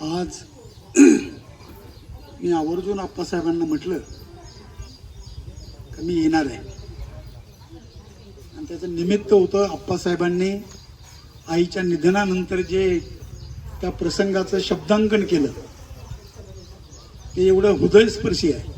आज मी आवर्जून आप्पासाहेबांना म्हटलं का मी येणार आहे. आणि त्याचं निमित्त होतं आप्पासाहेबांनी आईच्या निधनानंतर जे त्या प्रसंगाचं शब्दांकन केलं ते एवढं हृदयस्पर्शी आहे.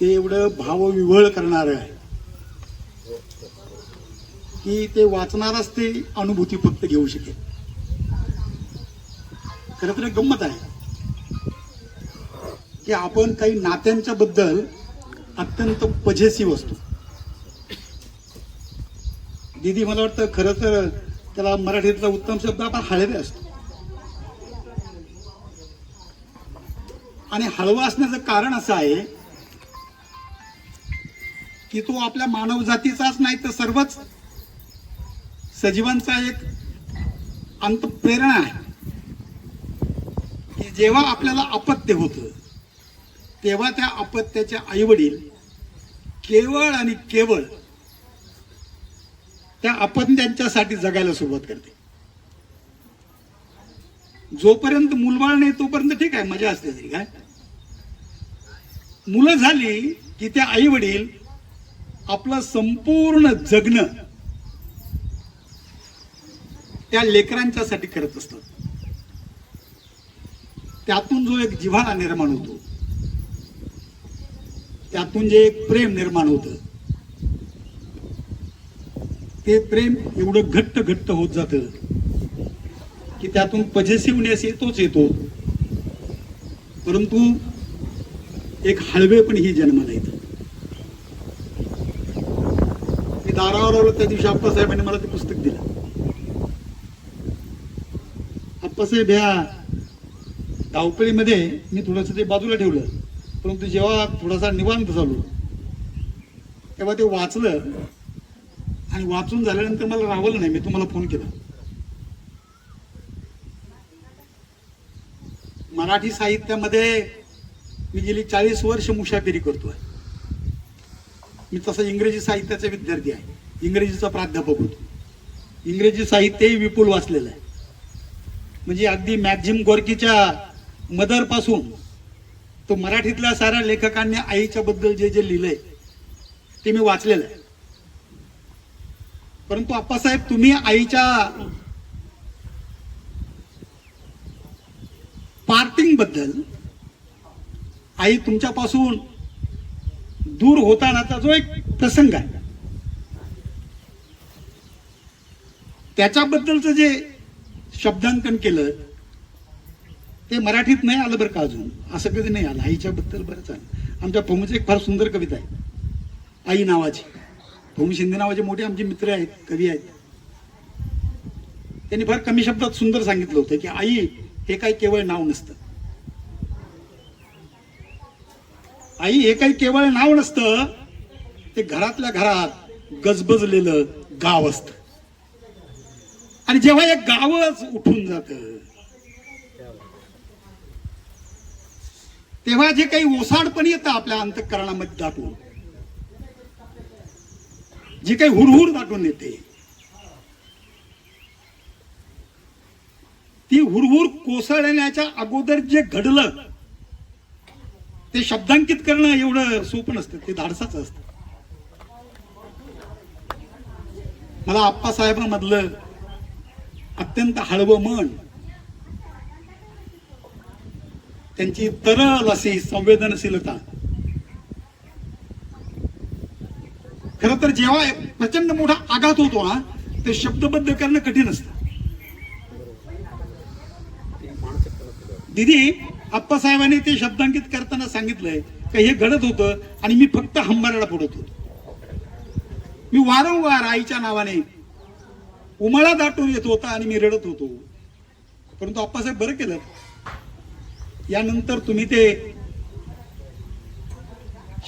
ते एवढं भावविवळ करणारं आहे. की ते वाचणारच ते अनुभूती फक्त घेऊ शकेल. खरं तर एक गंमत आहे. की आपण काही नात्यांच्या बद्दल अत्यंत पझेसिव्ह असतो दीदी मला वाटतं खरं तर त्याला मराठीतला उत्तम शब्द आपण हळवे असतो. आणि हळवा असण्याचं कारण असं आहे की तो आपल्या मानव जातीचाच नाही तर सर्वच सजीवांचा एक अंतप्रेरणा आहे. जेव्हा आपल्याला अपत्य होतं तेव्हा त्या अपत्याचे आईवडील केवळ आणि केवळ त्या अपत्यांच्यासाठी जगायला सुरुवात करते. जोपर्यंत मुलबाळ नाही तोपर्यंत ठीक आहे मजा असते तरी काय? मुलं झाली की त्या आई वडील आपलं संपूर्ण जगणं त्या लेकरांच्यासाठी करत असतात. त्यातून जो एक जिव्हाळा निर्माण होतो. त्यातून जे एक प्रेम निर्माण होतं. ते प्रेम एवढं घट्ट घट्ट होत जात की त्यातून पजेसिव्हनेस येतोच येतो. परंतु एक हळवे पण ही जन्माला येत मी दारावर आलो त्या दिवशी आप्पासाहेबांनी मला ते पुस्तक दिलं. आप्पासाहेब ह्या धावपळीमध्ये मी थोडंसं ते बाजूला ठेवलं. परंतु जेव्हा थोडासा निवांत झालो तेव्हा ते वाचलं आणि वाचून झाल्यानंतर मला रावलं नाही. मी तुम्हाला फोन केला. मराठी साहित्यामध्ये मी गेली चाळीस वर्ष मुशाफिरी आहे मी तसा इंग्रजी साहित्याचा विद्यार्थी आहे. इंग्रजीचा प्राध्यापक होतो. इंग्रजी साहित्यही विपुल वाचलेलं आहे. म्हणजे अगदी मॅक्झिम गोरकीच्या मदरपासून तो मराठीतल्या साऱ्या लेखकांनी आईच्या बद्दल जे जे लिहिलंय ते मी वाचलेलं आहे. परंतु आप्पासाहेब तुम्ही आईच्या पार्टिंगबद्दल आई तुमच्यापासून दूर होतानाचा जो एक प्रसंग आहे त्याच्याबद्दलचं जे शब्दांकन केलं ते मराठीत नाही आलं बरं का अजून? असं कधी नाही आलं. आईच्या बद्दल बरंच आलं आमच्या पोमची एक फार सुंदर कविता आहे. आई नावाची. भूमी शिंदे नावाचे मोठे आमचे मित्र आहेत कवी आहेत. त्यांनी फार कमी शब्दात सुंदर सांगितलं होतं की आई हे काही केवळ नाव नसतं. आई हे काही केवळ नाव नसतं. ते घरातल्या घरात गजबजलेलं गाव असत. आणि जेव्हा एक गावच उठून जात तेव्हा जे काही ओसाड पण येतं आपल्या अंतकरणामध्ये दाटून. जी काही हुरहुर दाटून येते. ती हुरहुर कोसळण्याच्या अगोदर जे घडलं ते शब्दांकित करणं एवढं सोपं नसतं ते धाडसाच असतं. मला आप्पासाहेबांमधलं अत्यंत हळवं मन त्यांची तरल अशी संवेदनशीलता. खर तर जेव्हा प्रचंड मोठा आघात होतो हा ते शब्दबद्ध करणं कठीण असतं. दिदी आप्पासाहेबांनी ते शब्दांकित करताना सांगितलंय का हे घडत होतं आणि मी फक्त हंबाराला पडत होतो. मी वारंवार आईच्या नावाने उमाळा दाटून येत होता आणि मी रडत होतो. परंतु आप्पासाहेब बरं केलं. यानंतर तुम्ही ते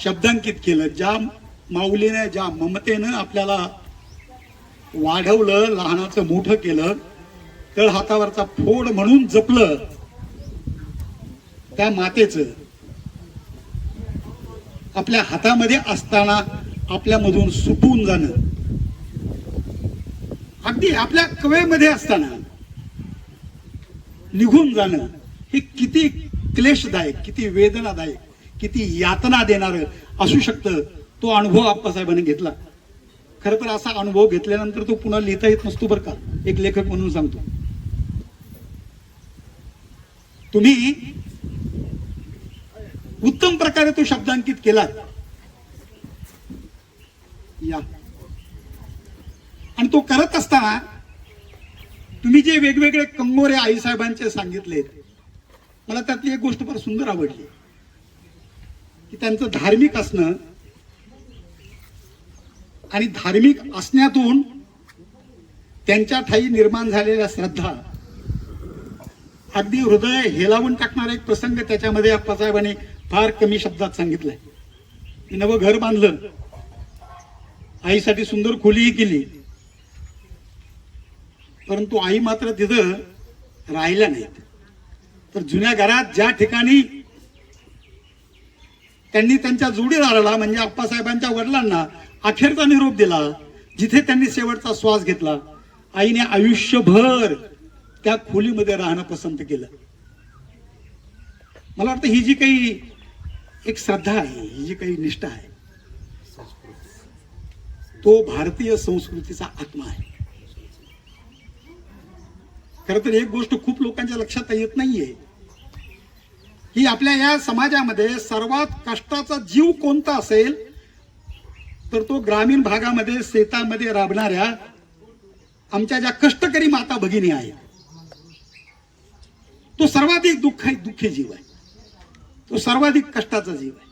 शब्दांकित केलं. ज्या माऊलीने ज्या ममतेनं आपल्याला वाढवलं लहानाचं मोठं केलं तळ हातावरचा फोड म्हणून जपलं त्या मातेचं आपल्या हातामध्ये असताना आपल्यामधून सुटून जाणं. अगदी आपल्या कवेमध्ये असताना निघून जाणं हे किती क्लेशदायक किती वेदनादायक किती यातना देणार असू शकतं तो अनुभव आप्पासाहेबांनी घेतला. खरं तर असा अनुभव घेतल्यानंतर तो पुन्हा लिहिता येत नसतो बरं का एक लेखक म्हणून सांगतो. तुम्ही उत्तम प्रकारे तो शब्दांकित केला या. आणि तो करत असताना तुम्ही जे वेगवेगळे कंगोरे आईसाहेबांचे सांगितलेत मला त्यातली एक गोष्ट फार सुंदर आवडली. की त्यांचं धार्मिक असणं आणि धार्मिक असण्यातून त्यांच्या ठाई निर्माण झालेल्या श्रद्धा अगदी हृदय हेलावून टाकणारा एक प्रसंग त्याच्यामध्ये अप्पासाहेबांनी फार कमी शब्दात सांगितलाय. की नवं घर बांधलं आईसाठी सुंदर खोलीही केली परंतु आई मात्र तिथं राहिल्या नाहीत. तर जुन्या घरात ज्या ठिकाणी त्यांनी त्यांच्या जोडीदाराला म्हणजे आप्पासाहेबांच्या वडिलांना अखेरचा निरोप दिला जिथे त्यांनी शेवटचा श्वास घेतला. आईने आयुष्यभर त्या खोलीमध्ये राहणं पसंत केलं. मला वाटतं ही जी काही एक श्रद्धा आहे ही जी काही निष्ठा आहे तो भारतीय संस्कृतीचा आत्मा आहे. खरं तर एक गोष्ट खूप लोकांच्या लक्षात येत नाहीये. की आपल्या या समाजामध्ये सर्वात कष्टाचा जीव कोणता असेल तर तो ग्रामीण भागामध्ये शेतामध्ये राबणाऱ्या आमच्या ज्या कष्टकरी माता भगिनी आहेत तो सर्वाधिक दुःख दुःखी जीव आहे. तो सर्वाधिक कष्टाचा जीव आहे.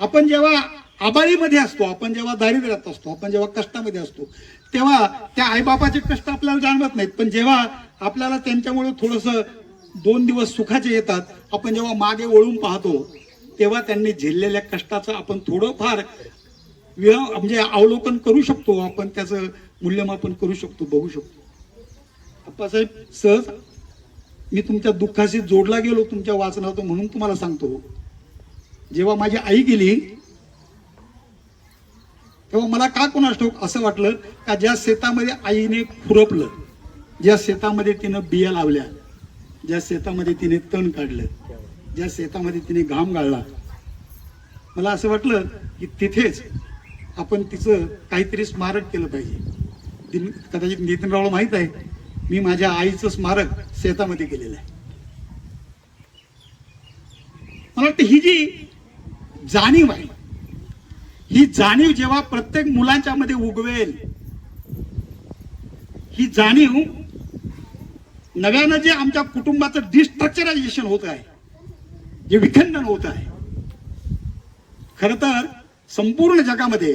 आपण जेव्हा आबाळीमध्ये असतो. आपण जेव्हा दारिद्र्यात असतो आपण जेव्हा कष्टामध्ये असतो तेव्हा त्या आईबापाचे कष्ट आपल्याला जाणवत नाहीत. पण जेव्हा आपल्याला त्यांच्यामुळे थोडस दोन दिवस सुखाचे येतात आपण जेव्हा मागे वळून पाहतो तेव्हा त्यांनी झेललेल्या कष्टाचं आपण थोडंफार विह म्हणजे अवलोकन करू शकतो. आपण त्याचं मूल्यमापन करू शकतो बघू शकतो. आप्पासाहेब सहज मी तुमच्या दुःखाशी जोडला गेलो तुमच्या वाचनातून म्हणून तुम्हाला सांगतो. जेव्हा माझी आई गेली तेव्हा मला का कोणास ठोक असं वाटलं का ज्या शेतामध्ये आईने खुरपलं ज्या शेतामध्ये तिनं बिया लावल्या ज्या शेतामध्ये तिने तण काढलं ज्या शेतामध्ये तिने घाम गाळला मला असं वाटलं की तिथेच आपण तिचं काहीतरी स्मारक केलं पाहिजे. दिन- कदाचित नितीनरावला माहीत आहे मी माझ्या आईचं स्मारक शेतामध्ये केलेलं आहे. मला वाटतं ही जी जाणीव आहे ही जाणीव जेव्हा प्रत्येक मुलांच्या मध्ये उगवेल ही जाणीव नव्यानं जे आमच्या कुटुंबाचं डिस्ट्रक्चरायझेशन होत आहे जे विखंडन होत आहे खर तर संपूर्ण जगामध्ये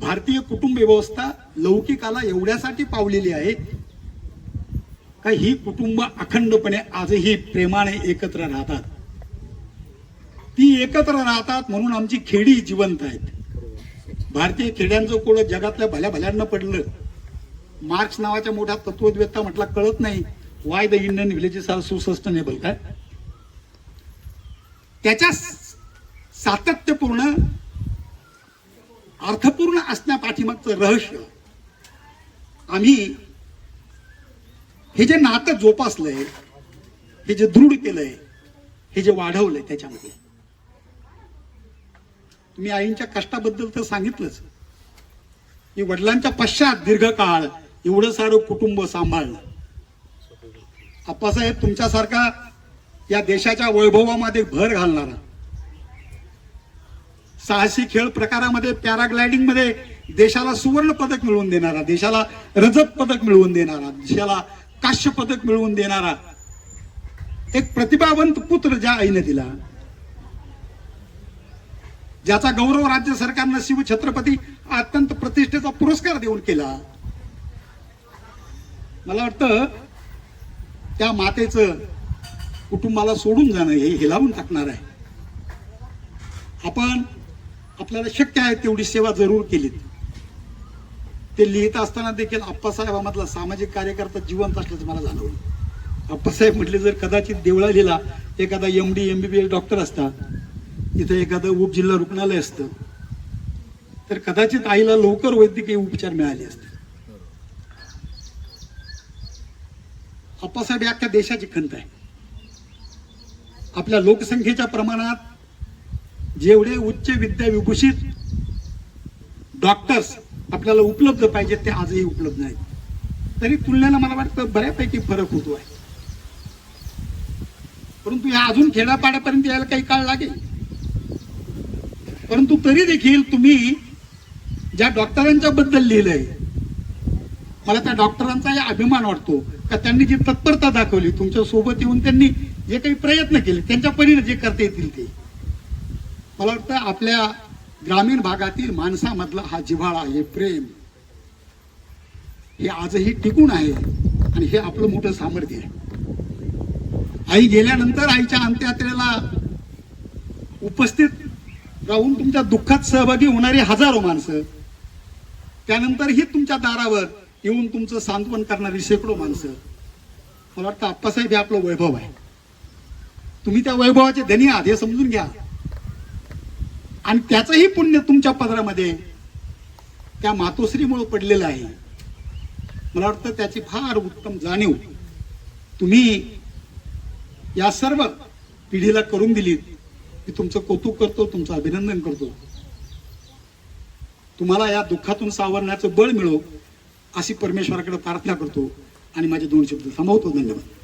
भारतीय कुटुंब व्यवस्था लौकिकाला एवढ्यासाठी पावलेली आहे का ही कुटुंब अखंडपणे आजही प्रेमाने एकत्र राहतात. ती एकत्र राहतात म्हणून आमची खेडी जिवंत आहेत. भारतीय खेड्यांचं कोळ जगातल्या भल्या भल्यांना पडलं. मार्क्स नावाच्या मोठ्या तत्ववेत्ता म्हटला कळत नाही. Why the Indian villages are sustainable काय? त्याच्या सातत्यपूर्ण अर्थपूर्ण असण्यापाठीमागचं रहस्य आम्ही हे जे नातं जोपासलंय हे जे दृढ केलंय हे जे वाढवलंय त्याच्यामध्ये तुम्ही आईंच्या कष्टाबद्दल तर सांगितलंच. की वडिलांच्या पश्चात दीर्घकाळ एवढं सारं कुटुंब सांभाळलं आप्पासाहेब तुमच्यासारखा या देशाच्या वैभवामध्ये भर घालणारा. साहसी खेळ प्रकारामध्ये पॅराग्लायडिंगमध्ये देशाला सुवर्ण पदक मिळवून देणारा देशाला रजत पदक मिळवून देणारा देशाला काश्य पदक मिळवून देणारा. एक प्रतिभावंत पुत्र ज्या आईने दिला ज्याचा गौरव राज्य सरकारनं शिवछत्रपती अत्यंत प्रतिष्ठेचा पुरस्कार देऊन केला. मला वाटतं त्या मातेचं कुटुंबाला सोडून जाणं हे हिलावून टाकणार आहे. आपण आपल्याला शक्य आहे तेवढी सेवा जरूर केलीत. ते लिहित असताना देखील आप्पासाहेबामधला सामाजिक कार्यकर्ता जिवंत असल्याचं मला जाणवलं. आप्पासाहेब म्हटले जर कदाचित देवळा लिहिला एखादा M D M B B S doctor असता इथं एखादं उपजिल्हा रुग्णालय असतं तर कदाचित आईला लवकर वैद्यकीय उपचार मिळाले असते. आप्पासाहेब अख्ख्या देशाची खंत आहे. आपल्या लोकसंख्येच्या प्रमाणात जेवढे उच्च विद्या विभूषित डॉक्टर्स आपल्याला उपलब्ध पाहिजेत ते आजही उपलब्ध नाहीत. तरी तुलनेला मला वाटतं बऱ्यापैकी फरक होतो आहे. परंतु या अजून खेड्यापाड्यापर्यंत यायला काही काळ लागेल. परंतु तरी देखील तुम्ही ज्या डॉक्टरांच्या बद्दल लिहिलंय मला त्या डॉक्टरांचाही अभिमान वाटतो का त्यांनी जी तत्परता दाखवली तुमच्यासोबत येऊन त्यांनी जे काही प्रयत्न केले त्यांच्या परीने जे करता येतील ते. मला वाटतं आपल्या ग्रामीण भागातील माणसामधला हा जिव्हाळा हे प्रेम हे आजही टिकून आहे आणि हे आपलं मोठं सामर्थ्य आहे. आई गेल्यानंतर आईच्या अंत्यात्रेला उपस्थित राहून तुमच्या दुःखात सहभागी होणारी हजारो माणसं. त्यानंतर ही तुमच्या दारावर येऊन तुमचं सांत्वन करणारी शेकडो माणसं. मला वाटतं आप्पासाहेब हे आपलं वैभव आहे. तुम्ही त्या वैभवाचे धनी आहात हे समजून घ्या. आणि त्याचंही पुण्य तुमच्या पदरामध्ये त्या मातोश्रीमुळे पडलेलं आहे. मला वाटतं त्याची फार उत्तम जाणीव तुम्ही या सर्व पिढीला करून दिलीत. मी तुमचं कौतुक करतो तुमचं अभिनंदन करतो. तुम्हाला या दुःखातून सावरण्याचं बळ मिळो अशी परमेश्वराकडे प्रार्थना करतो आणि माझे दोन शब्द थांबवतो. धन्यवाद.